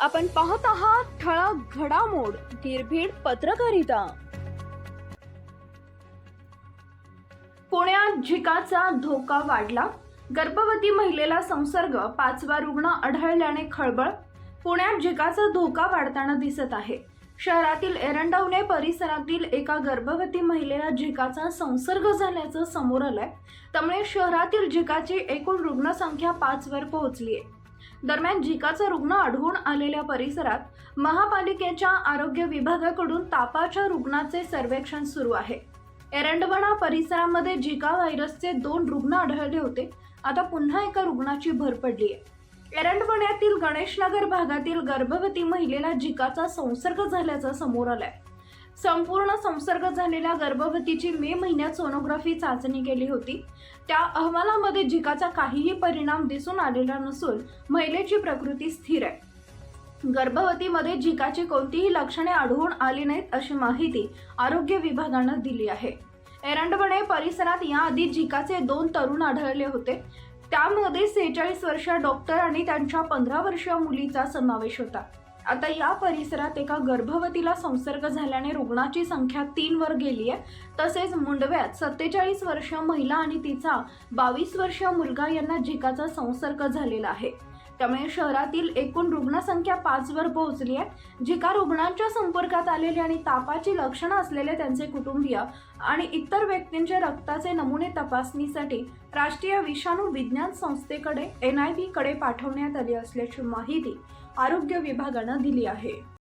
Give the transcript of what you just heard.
आपण पाहत आहात ठळक घडामोड निर्भीड पत्रकारिता. पुण्यात झिकाचा धोका वाढला. गर्भवती महिलेला संसर्ग पाचवा रुग्ण आढळल्याने खळबळ. पुण्यात झिकाचा धोका वाढताना दिसत आहे. शहरातील एरंडवणे परिसरातील एका गर्भवती महिलेला झिकाचा संसर्ग झाल्याचं समोर आलंय. त्यामुळे शहरातील झिकाची एकूण रुग्णसंख्या पाचवर पोहोचली आहे दरम्यान झिकाचा रुग्ण आढळून आलेल्या परिसरात महापालिकेच्या आरोग्य विभागाकडून तापाच्या रुग्णाचे सर्वेक्षण सुरू आहे. एरंडवणा परिसरामध्ये झिका व्हायरसचे दोन रुग्ण आढळले होते. आता पुन्हा एका रुग्णाची भर पडली आहे एरंडवण्यातील गणेशनगर भागातील गर्भवती महिलेला झिकाचा संसर्ग झाल्याचं समोर आलाय. संपूर्ण संसर्ग झालेल्या गर्भवतीची मे महिन्यात सोनोग्राफी चाचणी केली होती. त्या अहवालामध्ये झिकाचा काहीही परिणाम दिसून आलेला नसून महिलेची प्रकृती स्थिर आहे. गर्भवतीमध्ये झिकाची कोणतीही लक्षणे आढळून आली नाहीत अशी माहिती आरोग्य विभागानं दिली आहे. एरंडवणे परिसरात याआधी झिकाचे दोन तरुण आढळले होते. त्यामध्ये सेहेचाळीस वर्षीय डॉक्टर आणि त्यांच्या पंधरा वर्षीय मुलीचा समावेश होता. आता या परिसरात एका गर्भवतीला संसर्ग झाल्याने रुग्णाची संख्या तीन वर गेली आहे तसेच मुंडव्यात सत्तेचाळीस वर्ष महिला आणि तिचा बावीस वर्षीय मुलगा यांना झिकाचा संसर्ग झालेला आहे. त्यामुळे शहरातील एकूण रुग्णसंख्या पाचवर पोहोचली आहे. झिका रुग्णांच्या संपर्कात आलेले आणि तापाची लक्षणं असलेले त्यांचे कुटुंबीय आणि इतर व्यक्तींच्या रक्ताचे नमुने तपासणीसाठी राष्ट्रीय विषाणू विज्ञान संस्थेकडे एन आयकडे पाठवण्यात आली असल्याची माहिती आरोग्य विभागानं दिली आहे.